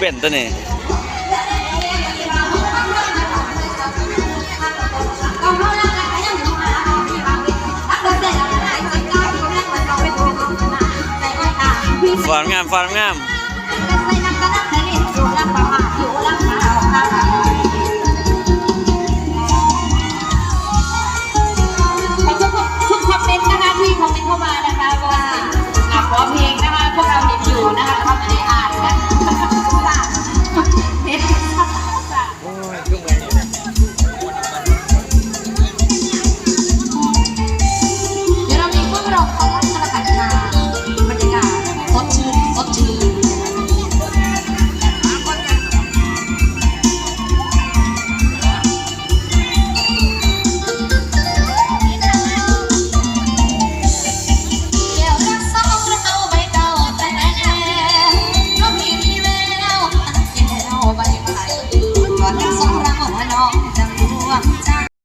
เว่นตัวนี้ฟอนงามฟอนงาม